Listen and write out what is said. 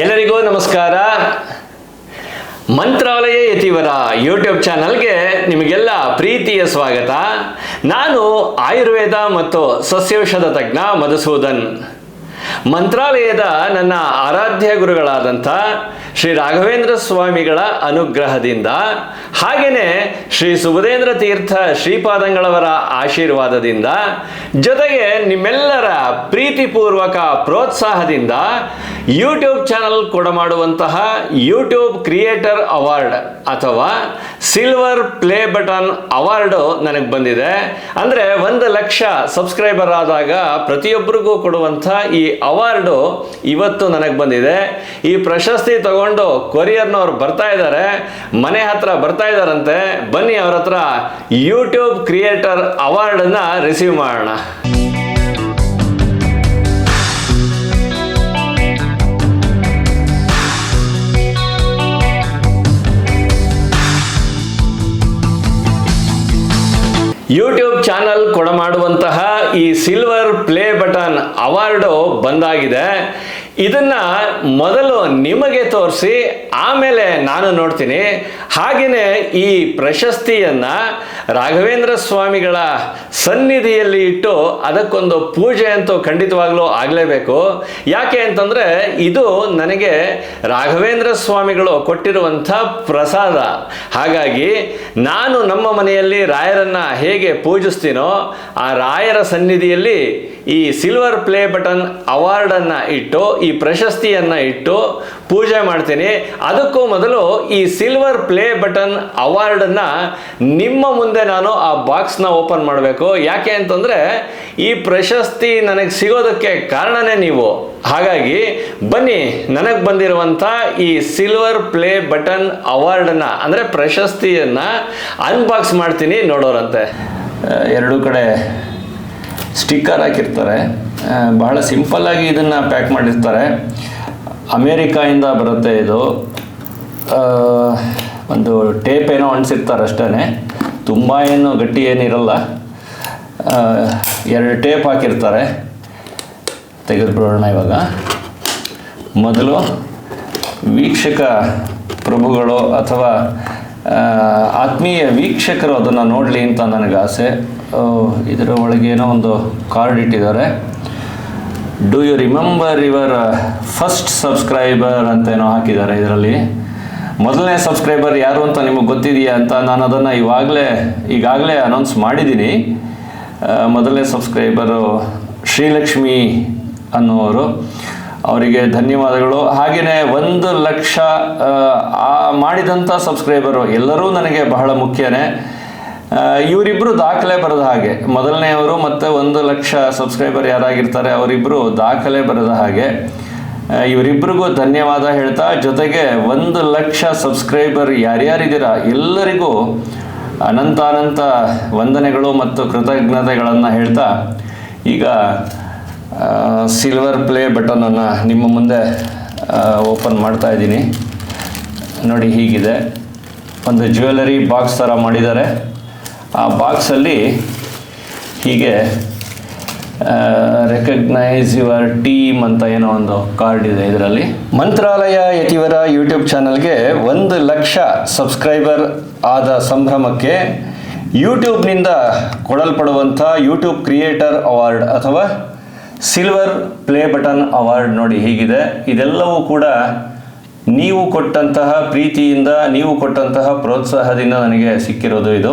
ಎಲ್ಲರಿಗೂ ನಮಸ್ಕಾರ. ಮಂತ್ರಾಲಯ ಯತಿವರ ಯೂಟ್ಯೂಬ್ ಚಾನಲ್ಗೆ ನಿಮಗೆಲ್ಲ ಪ್ರೀತಿಯ ಸ್ವಾಗತ. ನಾನು ಆಯುರ್ವೇದ ಮತ್ತು ಸಸ್ಯೌಷಧ ತಜ್ಞ ಮಧುಸೂದನ್. ಮಂತ್ರಾಲಯದ ನನ್ನ ಆರಾಧ್ಯ ಗುರುಗಳಾದಂಥ ಶ್ರೀ ರಾಘವೇಂದ್ರ ಸ್ವಾಮಿಗಳ ಅನುಗ್ರಹದಿಂದ ಹಾಗೆಯೇ ಶ್ರೀ ಸುಬುಧೇಂದ್ರ ತೀರ್ಥ ಶ್ರೀಪಾದಂಗಳವರ ಆಶೀರ್ವಾದದಿಂದ, ಜೊತೆಗೆ ನಿಮ್ಮೆಲ್ಲರ ಪ್ರೀತಿಪೂರ್ವಕ ಪ್ರೋತ್ಸಾಹದಿಂದ ಯೂಟ್ಯೂಬ್ ಚಾನಲ್ ಕೊಡಮಾಡುವಂತಹ ಯೂಟ್ಯೂಬ್ ಕ್ರಿಯೇಟರ್ ಅವಾರ್ಡ್ ಅಥವಾ ಸಿಲ್ವರ್ ಪ್ಲೇ ಬಟನ್ ಅವಾರ್ಡು ನನಗೆ ಬಂದಿದೆ. ಅಂದರೆ ಒಂದು ಲಕ್ಷ ಸಬ್ಸ್ಕ್ರೈಬರ್ ಆದಾಗ ಪ್ರತಿಯೊಬ್ಬರಿಗೂ ಕೊಡುವಂಥ ಈ ಅವಾರ್ಡು ಇವತ್ತು ನನಗೆ ಬಂದಿದೆ. ಈ ಪ್ರಶಸ್ತಿ ತಗೊಂಡು ಕೊರಿಯರ್ನವ್ರು ಬರ್ತಾ ಇದ್ದಾರೆ, ಮನೆ ಹತ್ರ ಬರ್ತಾ ಇದ್ದಾರಂತೆ. ಬನ್ನಿ ಅವ್ರ ಹತ್ರ ಯೂಟ್ಯೂಬ್ ಕ್ರಿಯೇಟರ್ ಅವಾರ್ಡನ್ನು ರಿಸೀವ್ ಮಾಡೋಣ. ಯೂಟ್ಯೂಬ್ ಚಾನಲ್ ಕೊಡಮಾಡುವಂತಹ ಈ ಸಿಲ್ವರ್ ಪ್ಲೇ ಬಟನ್ ಅವಾರ್ಡು ಬಂದಾಗಿದೆ. ಇದನ್ನ ಮೊದಲು ನಿಮಗೆ ತೋರಿಸಿ, ಆಮೇಲೆ ನಾನು ನೋಡ್ತೀನಿ. ಹಾಗೆಯೇ ಈ ಪ್ರಶಸ್ತಿಯನ್ನು ರಾಘವೇಂದ್ರ ಸ್ವಾಮಿಗಳ ಸನ್ನಿಧಿಯಲ್ಲಿ ಇಟ್ಟು ಅದಕ್ಕೊಂದು ಪೂಜೆ ಅಂತೂ ಖಂಡಿತವಾಗ್ಲೂ ಆಗಲೇಬೇಕು. ಯಾಕೆ ಅಂತಂದರೆ ಇದು ನನಗೆ ರಾಘವೇಂದ್ರ ಸ್ವಾಮಿಗಳು ಕೊಟ್ಟಿರುವಂಥ ಪ್ರಸಾದ. ಹಾಗಾಗಿ ನಾನು ನಮ್ಮ ಮನೆಯಲ್ಲಿ ರಾಯರನ್ನು ಹೇಗೆ ಪೂಜಿಸ್ತೀನೋ ಆ ರಾಯರ ಸನ್ನಿಧಿಯಲ್ಲಿ ಈ ಸಿಲ್ವರ್ ಪ್ಲೇ ಬಟನ್ ಅವಾರ್ಡನ್ನು ಇಟ್ಟು ಈ ಪ್ರಶಸ್ತಿಯನ್ನು ಇಟ್ಟು ಪೂಜೆ ಮಾಡ್ತೀನಿ. ಅದಕ್ಕೂ ಮೊದಲು ಈ ಸಿಲ್ವರ್ ಪ್ಲೇ ಬಟನ್ ಅವಾರ್ಡನ್ನು ನಿಮ್ಮ ಮುಂದೆ ನಾನು ಆ ಬಾಕ್ಸ್ನ ಓಪನ್ ಮಾಡಬೇಕು. ಯಾಕೆ ಅಂತಂದರೆ ಈ ಪ್ರಶಸ್ತಿ ನನಗೆ ಸಿಗೋದಕ್ಕೆ ಕಾರಣನೇ ನೀವು. ಹಾಗಾಗಿ ಬನ್ನಿ, ನನಗೆ ಬಂದಿರುವಂಥ ಈ ಸಿಲ್ವರ್ ಪ್ಲೇ ಬಟನ್ ಅವಾರ್ಡನ್ನು ಅಂದರೆ ಪ್ರಶಸ್ತಿಯನ್ನು ಅನ್ಬಾಕ್ಸ್ ಮಾಡ್ತೀನಿ ನೋಡೋರಂತೆ. ಎರಡು ಕಡೆ ಸ್ಟಿಕ್ಕರ್ ಹಾಕಿರ್ತಾರೆ. ಬಹಳ ಸಿಂಪಲ್ಲಾಗಿ ಇದನ್ನು ಪ್ಯಾಕ್ ಮಾಡಿರ್ತಾರೆ. ಅಮೇರಿಕಾಯಿಂದ ಬರುತ್ತೆ ಇದು. ಒಂದು ಟೇಪ್ ಏನೋ ಅಂಟಿಸಿರ್ತಾರೆ ಅಷ್ಟೇ ತುಂಬ ಏನು ಗಟ್ಟಿ ಏನಿರಲ್ಲ. ಎರಡು ಟೇಪ್ ಹಾಕಿರ್ತಾರೆ. ತೆಗೆದುಬಿಡೋಣ ಇವಾಗ. ಮೊದಲು ವೀಕ್ಷಕ ಪ್ರಭುಗಳು ಅಥವಾ ಆತ್ಮೀಯ ವೀಕ್ಷಕರು ಅದನ್ನು ನೋಡಲಿ ಅಂತ ನನಗೆ ಆಸೆ ಇದರ ಒಳಗೆ ಏನೋ ಒಂದು ಕಾರ್ಡ್ ಇಟ್ಟಿದ್ದಾರೆ. Do you remember your first subscriber ಅಂತ ಏನೋ ಹಾಕಿದ್ದಾರೆ ಇದರಲ್ಲಿ? ಮೊದಲನೇ ಸಬ್ಸ್ಕ್ರೈಬರ್ ಯಾರು ಅಂತ ನಿಮಗೆ ಗೊತ್ತಿದೆಯಾ ಅಂತ ನಾನು ಅದನ್ನು ಇವಾಗಲೇ, ಈಗಾಗಲೇ ಅನೌನ್ಸ್ ಮಾಡಿದ್ದೀನಿ. ಮೊದಲನೇ ಸಬ್ಸ್ಕ್ರೈಬರು ಶ್ರೀಲಕ್ಷ್ಮಿ ಅನ್ನುವರು ಅವರಿಗೆ ಧನ್ಯವಾದಗಳು. ಹಾಗೆಯೇ ಒಂದು ಲಕ್ಷ, ಆ ಮಾಡಿದಂಥ ಸಬ್ಸ್ಕ್ರೈಬರು ಎಲ್ಲರೂ ನನಗೆ ಬಹಳ ಮುಖ್ಯನೇ. ಆ, ಇವರಿಬ್ರು ದಾಖಲೆ ಬರೆದ ಹಾಗೆ. ಮೊದಲನೆಯವರು ಮತ್ತು ಒಂದು ಲಕ್ಷ ಸಬ್ಸ್ಕ್ರೈಬರ್ ಯಾರಾಗಿರ್ತಾರೆ ಅವರಿಬ್ಬರು ದಾಖಲೆ ಬರೆದ ಹಾಗೆ. ಇವರಿಬ್ಬರಿಗೂ ಧನ್ಯವಾದ ಹೇಳ್ತಾ ಜೊತೆಗೆ ಒಂದು ಲಕ್ಷ ಸಬ್ಸ್ಕ್ರೈಬರ್ ಯಾರ್ಯಾರಿದ್ದೀರಾ ಎಲ್ಲರಿಗೂ ಅನಂತಾನಂತ ಅನಂತ ವಂದನೆಗಳು ಮತ್ತು ಕೃತಜ್ಞತೆಗಳನ್ನು ಹೇಳ್ತಾ ಈಗ ಸಿಲ್ವರ್ ಪ್ಲೇ ಬಟನನ್ನು ನಿಮ್ಮ ಮುಂದೆ ಓಪನ್ ಮಾಡ್ತಾ ಇದ್ದೀನಿ. ನೋಡಿ ಹೀಗಿದೆ. ಒಂದು ಜ್ಯುವೆಲರಿ ಬಾಕ್ಸ್ ಥರ ಮಾಡಿದ್ದಾರೆ. ಆ ಬಾಕ್ಸಲ್ಲಿ ಹೀಗೆ ರೆಕಗ್ನೈಸ್ ಯುವರ್ ಟೀಮ್ ಅಂತ ಏನೋ ಒಂದು ಕಾರ್ಡ್ ಇದೆ ಇದರಲ್ಲಿ. ಮಂತ್ರಾಲಯ ಯತಿವರ ಯೂಟ್ಯೂಬ್ ಚಾನಲ್ಗೆ ಒಂದು ಲಕ್ಷ ಸಬ್ಸ್ಕ್ರೈಬರ್ ಆದ ಸಂಭ್ರಮಕ್ಕೆ ಯೂಟ್ಯೂಬ್ನಿಂದ ಕೊಡಲ್ಪಡುವಂಥ ಯೂಟ್ಯೂಬ್ ಕ್ರಿಯೇಟರ್ ಅವಾರ್ಡ್ ಅಥವಾ ಸಿಲ್ವರ್ ಪ್ಲೇ ಬಟನ್ ಅವಾರ್ಡ್ ನೋಡಿ ಹೀಗಿದೆ. ಇದೆಲ್ಲವೂ ಕೂಡ ನೀವು ಕೊಟ್ಟಂತಹ ಪ್ರೀತಿಯಿಂದ, ನೀವು ಕೊಟ್ಟಂತಹ ಪ್ರೋತ್ಸಾಹದಿಂದ ನನಗೆ ಸಿಕ್ಕಿರೋದು ಇದು.